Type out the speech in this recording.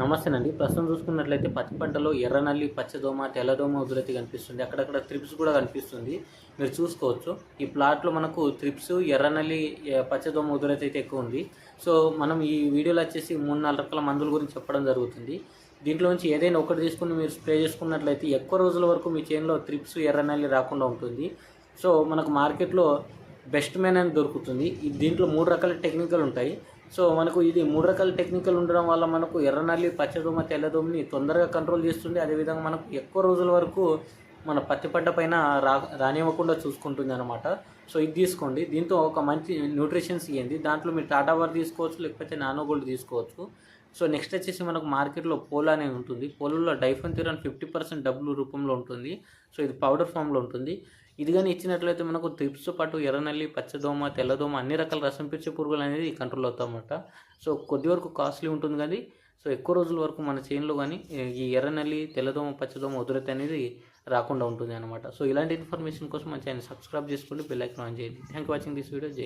నమస్తేనండి. ప్రస్తుతం చూసుకున్నట్లయితే పత్తి పంటలో ఎర్రనల్లి పచ్చదోమ తెల్లదోమ ఉధృతి కనిపిస్తుంది. అక్కడక్కడ త్రిప్స్ కూడా కనిపిస్తుంది. మీరు చూసుకోవచ్చు. ఈ ప్లాట్లో మనకు త్రిప్స్ ఎర్రనల్లి పచ్చదోమ ఉధృతి అయితే ఎక్కువ ఉంది. సో మనం ఈ వీడియోలో వచ్చేసి మూడు నాలుగు రకాల మందుల గురించి చెప్పడం జరుగుతుంది. దీంట్లో నుంచి ఏదైనా ఒకటి తీసుకుని మీరు స్ప్రే చేసుకున్నట్లయితే ఎక్కువ రోజుల వరకు మీ చేనులో త్రిప్స్ ఎర్రనల్లి రాకుండా ఉంటుంది. సో మనకు మార్కెట్లో బెస్ట్ మ్యాన్ అని దొరుకుతుంది. దీంట్లో మూడు రకాల టెక్నికల్ ఉంటాయి. సో మనకు ఇది మూడు రకాల టెక్నికల్ ఉండడం వల్ల మనకు ఎర్రనల్లి పచ్చదోమ తెల్లదోమని తొందరగా కంట్రోల్ చేస్తుంది అదేవిధంగా మనకు ఎక్కువ రోజుల వరకు మన పత్తి పంట పైన రా రానివ్వకుండా చూసుకుంటుంది అనమాట సో ఇది తీసుకోండి. దీంతో ఒక మంచి న్యూట్రిషన్స్ ఇవ్వండి దాంట్లో మీరు టాటా వార్ తీసుకోవచ్చు లేకపోతే నానో గోల్డ్ తీసుకోవచ్చు. సో నెక్స్ట్ వచ్చేసి మనకు మార్కెట్లో పోలా అనేది ఉంటుంది. పోలల్లో డైఫన్ థిరాన్ ఫిఫ్టీ పర్సెంట్ డబ్బులు రూపంలో ఉంటుంది. సో ఇది పౌడర్ ఫామ్లో ఉంటుంది. ఇది కానీ ఇచ్చినట్లయితే మనకు త్రిప్స్ పాటు ఎర్రనల్లి పచ్చదోమ తెల్లదోమ అన్ని రకాల రసం పిచ్చే పురుగులు అనేది కంట్రోల్ అవుతామన్నమాట. సో కొద్ది వరకు కాస్ట్లీ ఉంటుంది కానీ సో ఎక్కువ రోజుల వరకు మన చేనులో కానీ ఈ ఎర్రనల్లి తెల్లదోమ పచ్చదోమ ఉధృతి అనేది రాకుండా ఉంటుంది అనమాట సో ఇలాంటి ఇన్ఫర్మేషన్ కోసం మన ఛానల్ సబ్స్క్రైబ్ చేసుకోండి బెల్ ఐకాన్ ఆన్ చేయండి. Thank you watching this video జై